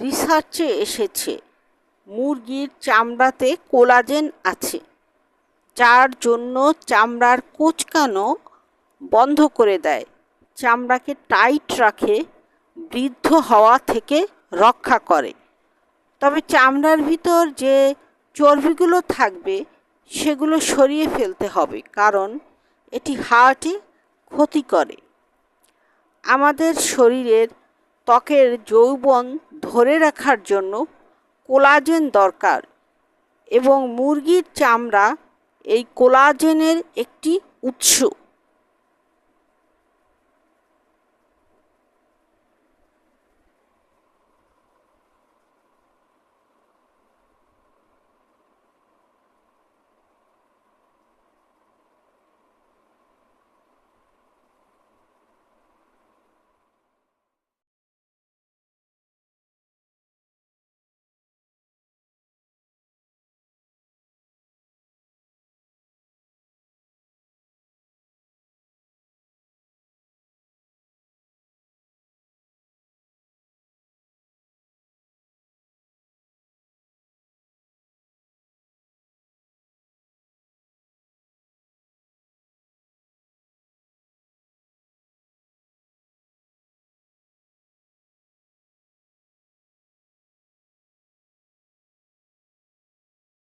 রিসার্চে এসেছে, মুরগির চামড়াতে কোলাজেন আছে, যার জন্য চামড়ার কোঁচকানো বন্ধ করে দেয়। চামড়াকে টাইট রাখে, বৃদ্ধ হওয়া থেকে রক্ষা করে। তবে চামড়ার ভিতর যে চর্বিগুলো থাকবে, সেগুলো সরিয়ে ফেলতে হবে, কারণ এটি হার্টে ক্ষতি করে। আমাদের শরীরের ত্বকের যৌবন ধরে রাখার জন্য কোলাজেন দরকার এবং মুরগির চামড়া এই কোলাজেনের একটি উৎস।